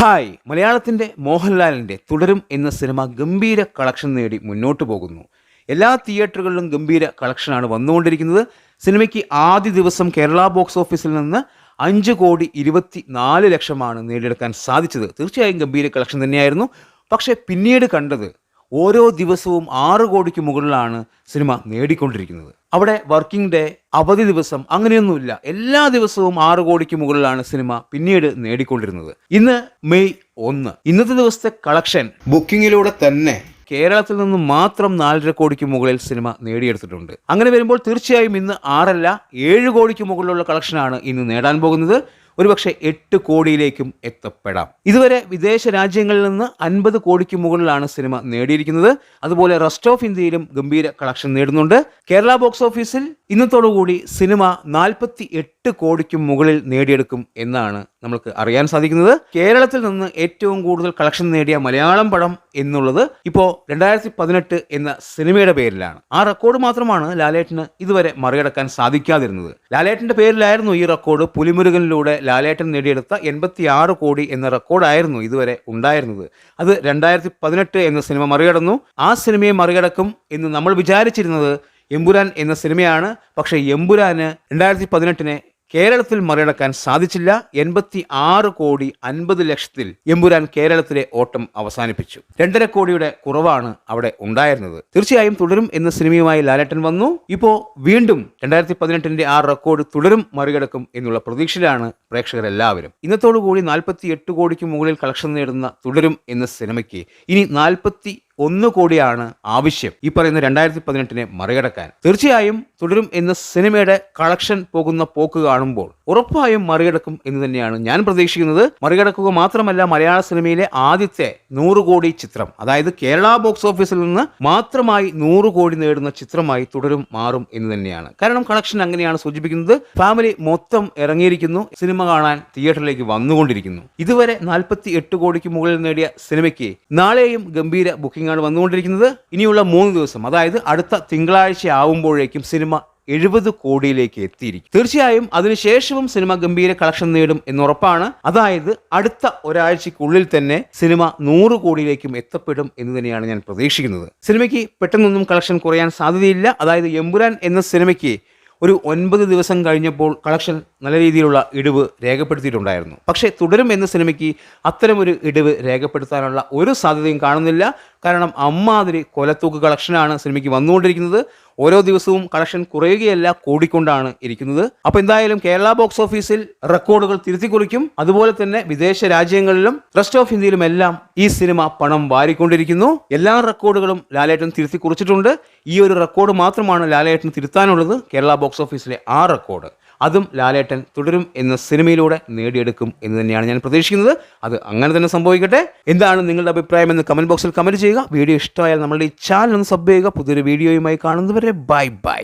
Hi. മലയാളത്തിന്റെ മോഹൻലാലിന്റെ തുടരും എന്ന സിനിമ ഗംഭീര കളക്ഷൻ നേടി മുന്നോട്ട് പോകുന്നു. എല്ലാ തിയേറ്ററുകളിലും ഗംഭീര കളക്ഷനാണ് വന്നുകൊണ്ടിരിക്കുന്നത്. സിനിമയ്ക്ക് ആദ്യ ദിവസം കേരള ബോക്സ് ഓഫീസിൽ നിന്ന് അഞ്ച് കോടി ഇരുപത്തി നാല് ലക്ഷമാണ് നേടിയെടുക്കാൻ സാധിച്ചത്. തീർച്ചയായും ഗംഭീര കളക്ഷൻ തന്നെയായിരുന്നു. പക്ഷേ പിന്നീട് കണ്ടത് ഓരോ ദിവസവും ആറ് കോടിക്ക് മുകളിലാണ് സിനിമ നേടിക്കൊണ്ടിരിക്കുന്നത്. അവിടെ വർക്കിംഗ് ഡേ അവധി ദിവസം അങ്ങനെയൊന്നുമില്ല. എല്ലാ ദിവസവും ആറ് കോടിക്ക് മുകളിലാണ് സിനിമ പിന്നീട് നേടിക്കൊണ്ടിരുന്നത്. ഇന്ന് മെയ് ഒന്ന്. ഇന്നത്തെ ദിവസത്തെ കളക്ഷൻ. ബുക്കിങ്ങിലൂടെ തന്നെ കേരളത്തിൽ നിന്ന് മാത്രം നാലര കോടിക്ക് മുകളിൽ സിനിമ നേടിയെടുത്തിട്ടുണ്ട്. അങ്ങനെ വരുമ്പോൾ തീർച്ചയായും ഇന്ന് ആറല്ല ഏഴ് കോടിക്ക് മുകളിലുള്ള കളക്ഷനാണ് ഇന്ന് നേടാൻ പോകുന്നത്. ഒരുപക്ഷെ എട്ട് കോടിയിലേക്കും എത്തപ്പെടാം. ഇതുവരെ വിദേശ രാജ്യങ്ങളിൽ നിന്ന് അൻപത് കോടിക്ക് മുകളിലാണ് സിനിമ നേടിയിരിക്കുന്നത്. അതുപോലെ റെസ്റ്റ് ഓഫ് ഇന്ത്യയിലും ഗംഭീര കളക്ഷൻ നേടുന്നുണ്ട്. കേരള ബോക്സ് ഓഫീസിൽ ഇന്നത്തോടുകൂടി സിനിമ നാൽപ്പത്തി എട്ട് കോടിക്ക് മുകളിൽ നേടിയെടുക്കും എന്നാണ് നമുക്ക് അറിയാൻ സാധിക്കുന്നത്. കേരളത്തിൽ നിന്ന് ഏറ്റവും കൂടുതൽ കളക്ഷൻ നേടിയ മലയാളം പടം എന്നുള്ളത് ഇപ്പോൾ രണ്ടായിരത്തി പതിനെട്ട് എന്ന സിനിമയുടെ പേരിലാണ്. ആ റെക്കോർഡ് മാത്രമാണ് ലാലേട്ടന് ഇതുവരെ മറികടക്കാൻ സാധിക്കാതിരുന്നത്. ലാലേട്ടന്റെ പേരിലായിരുന്നു ഈ റെക്കോർഡ് പുലിമുരുകനിലൂടെ ലാലേട്ടൻ നേടിയെടുത്ത എൺപത്തി ആറ് കോടി എന്ന റെക്കോർഡായിരുന്നു ഇതുവരെ ഉണ്ടായിരുന്നത്. അത് രണ്ടായിരത്തി പതിനെട്ട് എന്ന സിനിമ മറികടന്നു. ആ സിനിമയെ മറികടക്കും എന്ന് നമ്മൾ വിചാരിച്ചിരുന്നത് എമ്പുരാൻ എന്ന സിനിമയാണ്. പക്ഷേ എമ്പുരാന് രണ്ടായിരത്തി പതിനെട്ടിനെ കേരളത്തിൽ മറികടക്കാൻ സാധിച്ചില്ല. എൺപത്തി ആറ് കോടി അൻപത് ലക്ഷത്തിൽ എമ്പുരാൻ കേരളത്തിലെ ഓട്ടം അവസാനിപ്പിച്ചു. രണ്ടര കോടിയുടെ കുറവാണ് അവിടെ ഉണ്ടായിരുന്നത്. തീർച്ചയായും തുടരും എന്ന സിനിമയുമായി ലാലേട്ടൻ വന്നു. ഇപ്പോ വീണ്ടും രണ്ടായിരത്തി പതിനെട്ടിന്റെ ആ റെക്കോർഡ് തുടരും മറികടക്കും എന്നുള്ള പ്രതീക്ഷയിലാണ് പ്രേക്ഷകരെല്ലാവരും. ഇന്നത്തോടുകൂടി നാൽപ്പത്തി എട്ട് കോടിക്ക് മുകളിൽ കളക്ഷൻ നേടുന്ന തുടരും എന്ന സിനിമയ്ക്ക് ഇനി നാൽപ്പത്തി ഒന്ന് കോടിയാണ് ആവശ്യം. ഈ പറയുന്ന രണ്ടായിരത്തി പതിനെട്ടിനെ മറികടക്കാൻ. തീർച്ചയായും തുടരും എന്ന സിനിമയുടെ കളക്ഷൻ പോകുന്ന പോക്ക് കാണുമ്പോൾ ഉറപ്പായും മറികടക്കും എന്ന് തന്നെയാണ് ഞാൻ പ്രതീക്ഷിക്കുന്നത്. മറികടക്കുക മാത്രമല്ല മലയാള സിനിമയിലെ ആദ്യത്തെ നൂറ് കോടി ചിത്രം അതായത് കേരള ബോക്സ് ഓഫീസിൽ നിന്ന് മാത്രമായി നൂറ് കോടി നേടുന്ന ചിത്രമായി തുടരും മാറും എന്ന് തന്നെയാണ്. കാരണം കളക്ഷൻ അങ്ങനെയാണ് സൂചിപ്പിക്കുന്നത്. ഫാമിലി മൊത്തം ഇറങ്ങിയിരിക്കുന്നു. സിനിമ കാണാൻ തിയേറ്ററിലേക്ക് വന്നുകൊണ്ടിരിക്കുന്നു. ഇതുവരെ നാൽപ്പത്തി എട്ട് കോടിക്ക് മുകളിൽ നേടിയ സിനിമയ്ക്ക് നാളെയും ഗംഭീര ബുക്കിംഗാണ് വന്നുകൊണ്ടിരിക്കുന്നത്. ഇനിയുള്ള മൂന്ന് ദിവസം അതായത് അടുത്ത തിങ്കളാഴ്ച ആവുമ്പോഴേക്കും സിനിമ എഴുപത് കോടിയിലേക്ക് എത്തിയിരിക്കും. തീർച്ചയായും അതിനുശേഷവും സിനിമ ഗംഭീര കളക്ഷൻ നേടും എന്നുറപ്പാണ്. അതായത് അടുത്ത ഒരാഴ്ചക്കുള്ളിൽ തന്നെ സിനിമ നൂറ് കോടിയിലേക്കും എത്തപ്പെടും എന്ന് തന്നെയാണ് ഞാൻ പ്രതീക്ഷിക്കുന്നത്. സിനിമയ്ക്ക് പെട്ടെന്നൊന്നും കളക്ഷൻ കുറയാൻ സാധ്യതയില്ല. അതായത് എമ്പുരാൻ എന്ന സിനിമയ്ക്ക് ഒരു ഒൻപത് ദിവസം കഴിഞ്ഞപ്പോൾ കളക്ഷൻ നല്ല രീതിയിലുള്ള ഇടിവ് രേഖപ്പെടുത്തിയിട്ടുണ്ടായിരുന്നു. പക്ഷേ തുടരും എന്ന സിനിമയ്ക്ക് അത്തരമൊരു ഇടിവ് രേഖപ്പെടുത്താനുള്ള ഒരു സാധ്യതയും കാണുന്നില്ല. കാരണം അമ്മാതിരി കൊലത്തൂക്ക് കളക്ഷനാണ് സിനിമയ്ക്ക് വന്നുകൊണ്ടിരിക്കുന്നത്. ഓരോ ദിവസവും കളക്ഷൻ കുറയുകയല്ല കൂടിക്കൊണ്ടാണ് ഇരിക്കുന്നത്. അപ്പോൾ എന്തായാലും കേരള ബോക്സ് ഓഫീസിൽ റെക്കോർഡുകൾ തിരുത്തി കുറിക്കും അതുപോലെ തന്നെ വിദേശ രാജ്യങ്ങളിലും റെസ്റ്റ് ഓഫ് ഇന്ത്യയിലും എല്ലാം ഈ സിനിമ പണം വാരിക്കൊണ്ടിരിക്കുന്നു. എല്ലാ റെക്കോർഡുകളും ലാലേട്ടൻ തിരുത്തി കുറിച്ചിട്ടുണ്ട് ഈ ഒരു റെക്കോർഡ് മാത്രമാണ് ലാലേട്ടൻ തിരുത്താനുള്ളത്. കേരള ബോക്സ് ഓഫീസിലെ ആ റെക്കോർഡ്. അതും ലാലേട്ടൻ തുടരും എന്ന സിനിമയിലൂടെ നേടിയെടുക്കും എന്ന് തന്നെയാണ് ഞാൻ പ്രതീക്ഷിക്കുന്നത്. അത് അങ്ങനെ തന്നെ സംഭവിക്കട്ടെ. എന്താണ് നിങ്ങളുടെ അഭിപ്രായം എന്ന് കമന്റ് ബോക്സിൽ കമന്റ് ചെയ്യുക. വീഡിയോ ഇഷ്ടമായാൽ നമ്മളുടെ ഈ ചാനൽ ഒന്ന് സബ് ചെയ്യുക. പുതിയൊരു വീഡിയോയുമായി കാണുന്നവരെ ബൈ ബൈ.